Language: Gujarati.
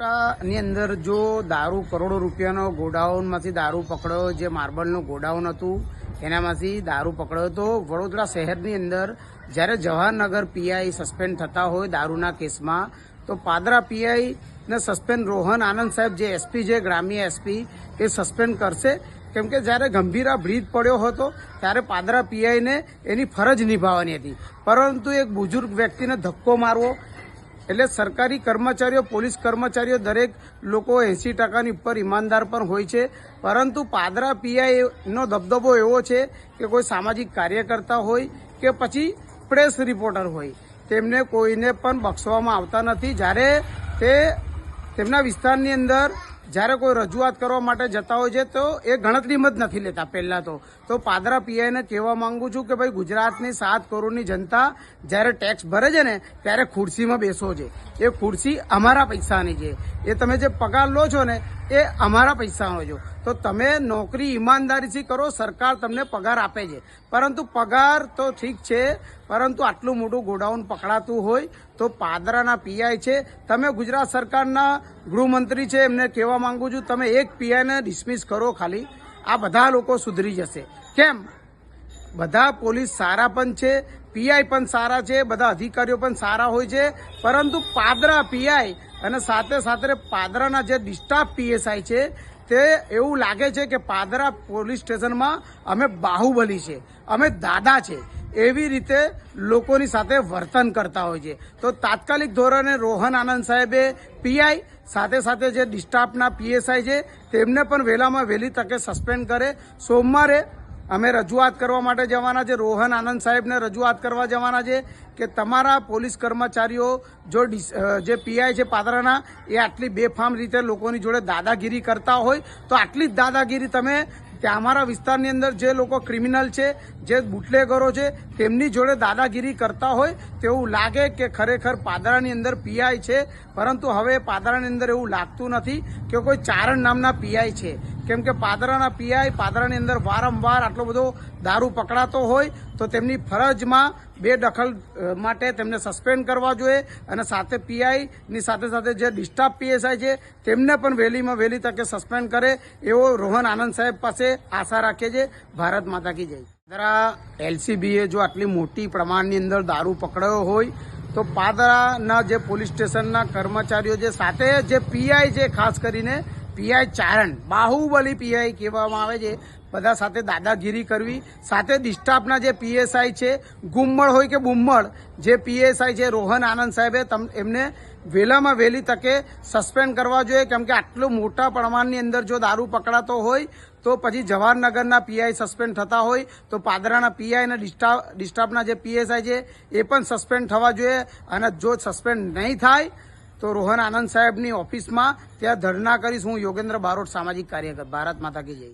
ની અંદર જો દારૂ, કરોડો રૂપિયાનો ગોડાઉનમાંથી દારૂ પકડ્યો, જે માર્બલનું ગોડાઉન હતું, એનામાંથી દારૂ પકડ્યો, તો વડોદરા શહેરની અંદર જ્યારે જવાહરનગર પીઆઈ સસ્પેન્ડ થતા હોય દારૂના કેસમાં, તો પાદરા પીઆઈ ને સસ્પેન્ડ રોહન આનંદ સાહેબ, જે એસપી છે ગ્રામ્ય એસપી, એ સસ્પેન્ડ કરશે. કેમ કે જ્યારે ગંભીરા બ્રીજ પડ્યો હતો, ત્યારે પાદરા પીઆઈને એની ફરજ નિભાવવાની હતી. પરંતુ એક બુજુર્ગ વ્યક્તિને ધક્કો મારવો એટલે સરકારી કર્મચારીઓ, પોલીસ કર્મચારીઓ દરેક લોકો એંસી ટકાની ઉપર ઈમાનદાર પણ હોય છે. પરંતુ પાદરા પીઆઈનો દબદબો એવો છે કે કોઈ સામાજિક કાર્યકર્તા હોય કે પછી પ્રેસ રિપોર્ટર હોય, તેમને કોઈને પણ બક્ષવામાં આવતા નથી. જ્યારે તે તેમના વિસ્તારની અંદર જ્યારે કોઈ રજૂઆત કરવા માટે જતા હોય છે, તો એ ગણતરીમાં જ નથી લેતા પહેલા તો. તો પાદરા પીઆઈને કહેવા માંગુ છું કે ભાઈ ગુજરાતની સાત કરોડની જનતા જ્યારે ટેક્સ ભરે છે ને, ત્યારે ખુરશીમાં બેસો છે. એ ખુરશી અમારા પૈસાની છે. એ તમે જે પગાર લો છો ને, એ અમારા પૈસાનો છો. તો તમે નોકરી ઈમાનદારીથી કરો, સરકાર તમને પગાર આપે છે. પરંતુ પગાર તો ઠીક છે, પરંતુ આટલું મોટું ગોડાઉન પકડાતું હોય તો પાદરાના પીઆઈ છે. તમે ગુજરાત સરકારના ગૃહમંત્રી છે, એમને કહેવા માંગુ છું, તમે એક પીઆઈને ડિસમિસ કરો ખાલી. આ બધા લોકો સુધરી જશે. કેમ? બધા પોલીસ સારા પણ છે પીઆઈ પણ સારા છે, બધા અધિકારીઓ પણ સારા હોય છે. પરંતુ પાદરા પીઆઈ અને સાથે સાથે પાદરાના જે ડિસ્ટાફ પીએસઆઈ છે, તે એવું લાગે છે કે પાદરા પોલીસ સ્ટેશનમાં અમે બાહુબલી છે, અમે દાદા છે, એવી રીતે લોકોની સાથે વર્તન કરતા હોય છે. તો તાત્કાલિક ધોરણે રોહન આનંદ સાહેબે પીઆઈ, સાથે સાથે જે ડિસ્ટાફના પીએસઆઈ છે, તેમને પણ વહેલામાં વહેલી તકે સસ્પેન્ડ કરે. સોમવારે અમે રજૂઆત કરવા માટે જવાના છે. રોહન આનંદ સાહેબને રજૂઆત કરવા જવાના છે કે તમારા પોલીસ કર્મચારીઓ જો જે પીઆઈ છે પાદરાના, એ આટલી બેફામ રીતે લોકોની જોડે દાદાગીરી કરતા હોય, તો આટલી જ દાદાગીરી તમે ત્યાં અમારા વિસ્તારની અંદર જે લોકો ક્રિમિનલ છે, જે બુટલેગરો છે, તેમની જોડે દાદાગીરી કરતા હોય તેવું લાગે કે ખરેખર પાદરાની અંદર પીઆઈ છે. પરંતુ હવે પાદરાની અંદર એવું લાગતું નથી કે કોઈ ચારણ નામના પીઆઈ છે. કેમ કે પાદરાના પીઆઈ પાદરાની અંદર વારંવાર આટલો બધો દારૂ પકડાતો હોય, તો તેમની ફરજમાં બે દખલ માટે તેમને સસ્પેન્ડ કરવા જોઈએ અને સાથે પીઆઈની સાથે સાથે જે ડિસ્ટાફ પીએસઆઈ છે, તેમને પણ વહેલીમાં વહેલી તકે સસ્પેન્ડ કરે, એવો રોહન આનંદ સાહેબ પાસે આશા રાખે છે ભારત માતા કી જય. જરા એલસીબીએ જો આટલી મોટી પ્રમાણની અંદર દારૂ પકડાયો હોય, તો પાદરાના જે પોલીસ સ્ટેશનના કર્મચારીઓ જે સાથે જે પીઆઈ છે, ખાસ કરીને પીઆઈ ચારણ, બાહુબલી પીઆઈ કહેવામાં આવે છે. બધા સાથે દાદાગીરી કરવી, સાથે ડિસ્ટાફના જે પીએસઆઈ છે, ગુમ્મળ હોય કે બુમ્મળ, જે પીએસઆઈ છે, રોહન આનંદ સાહેબે એમને વહેલામાં વહેલી તકે સસ્પેન્ડ કરવા જોઈએ. કેમ કે આટલું મોટા પ્રમાણની અંદર જો દારૂ પકડાતો હોય, તો પછી જવાહરનગરના પીઆઈ સસ્પેન્ડ થતા હોય, તો પાદરાના પીઆઈ અને ડિસ્ટાફ ડિસ્ટાફના જે પીએસઆઈ છે, એ પણ સસ્પેન્ડ થવા જોઈએ. અને જો સસ્પેન્ડ નહીં થાય તો રોહન આનંદ સાહેબની ઓફિસમાં ત્યાં ધરણા કરીશ હું યોગેન્દ્ર બારોટ સામાજિક કાર્યકર, ભારત માતા કી જય.